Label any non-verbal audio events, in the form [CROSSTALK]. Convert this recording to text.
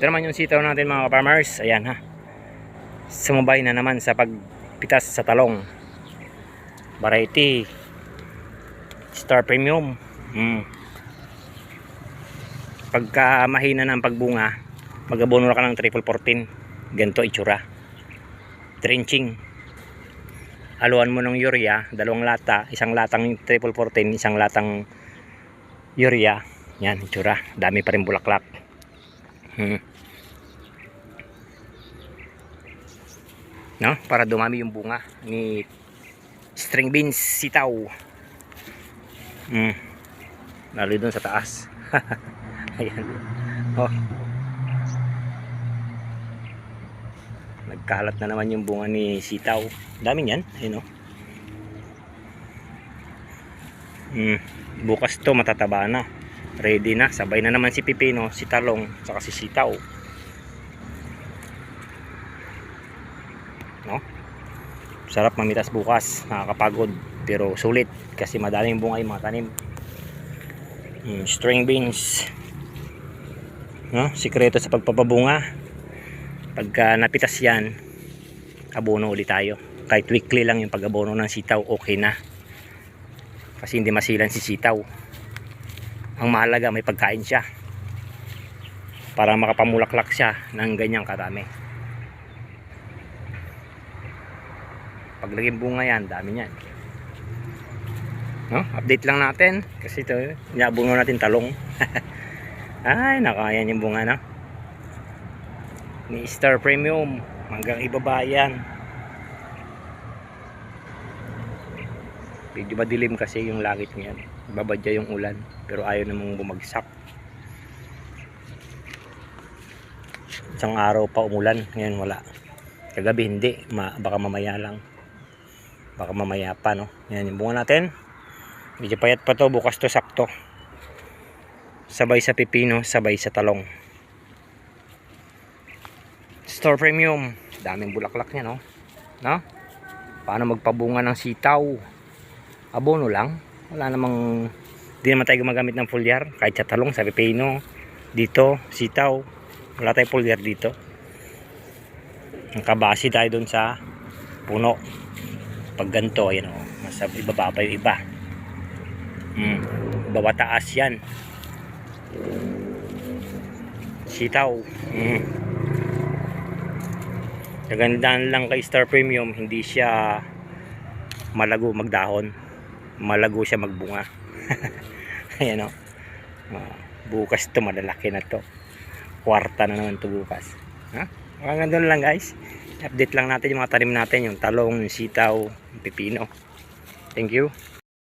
Ito naman yung sitaw natin mga farmers. Ayan ha. Sumabay na naman sa pagpitas sa talong. Variety. Star Premium. Mm. Pagka mahina ng pagbunga, mag-abono ka ng triple 14. Ganito itsura. Drenching. Haluan mo ng urea, dalawang lata, isang latang triple 14, isang latang urea. Yan, itsura. Dami pa rin bulaklak. No? Para dumami yung bunga ni string beans sitaw. Hmm. Lalo dun sa taas. [LAUGHS] Ayan. Oh. Nagkalat na naman yung bunga ni sitaw. Dami niyan. Ayun oh. Hmm. Bukas to matataba na. Ready na. Sabay na naman si Pipino, si Talong, saka si Sitaw. No? Sarap mamitas bukas. Nakakapagod. Pero sulit. Kasi madaling bunga yung mga tanim. Hmm, string beans. No? Sikreto sa pagpapabunga. Pagka napitas yan, abono ulit tayo. Kahit weekly lang yung pag-abono ng sitaw, okay na. Kasi hindi masilan si sitaw. Ang mahalaga may pagkain siya. Para makapamulaklak siya ng ganyang karami. Pag naging bunga yan, dami niyan. No? Update lang natin. Kasi ito, inabuno natin talong. [LAUGHS] Ay, nakayan yung bunga na. Ni Star Premium. Hanggang ibaba yan. Medyo madilim kasi yung langit niyan. Babadya yung ulan. Pero ayaw namang bumagsak. Isang araw pa umulan. Ngayon wala. Kagabi hindi. Ma baka mamaya lang. Baka mamaya pa no. Yan yung bunga natin. Medyo payat pa to. Bukas to sakto. Sabay sa pipino. Sabay sa talong. Store Premium. Daming bulaklak niya no. No? Paano magpabunga ng sitaw? Abono lang. Wala namang di naman tayo gumagamit ng foliar kahit sa talong sa pepino dito sitaw. Wala tayong foliar dito. Nakabase tayo dun sa puno. Pag ganito ayan o mas ibaba pa yung iba. Hmm. ibaba taas yan. Sitaw. Hmm. Kagandaan lang kay Star Premium hindi siya malago magdahon malago siya magbunga. [LAUGHS] Ayan o Ah, bukas to malalaki na to. Kwarta na naman to bukas. Ha? hanggang doon lang guys. Update lang natin yung mga tanim natin yung talong, sitaw, pipino. Thank you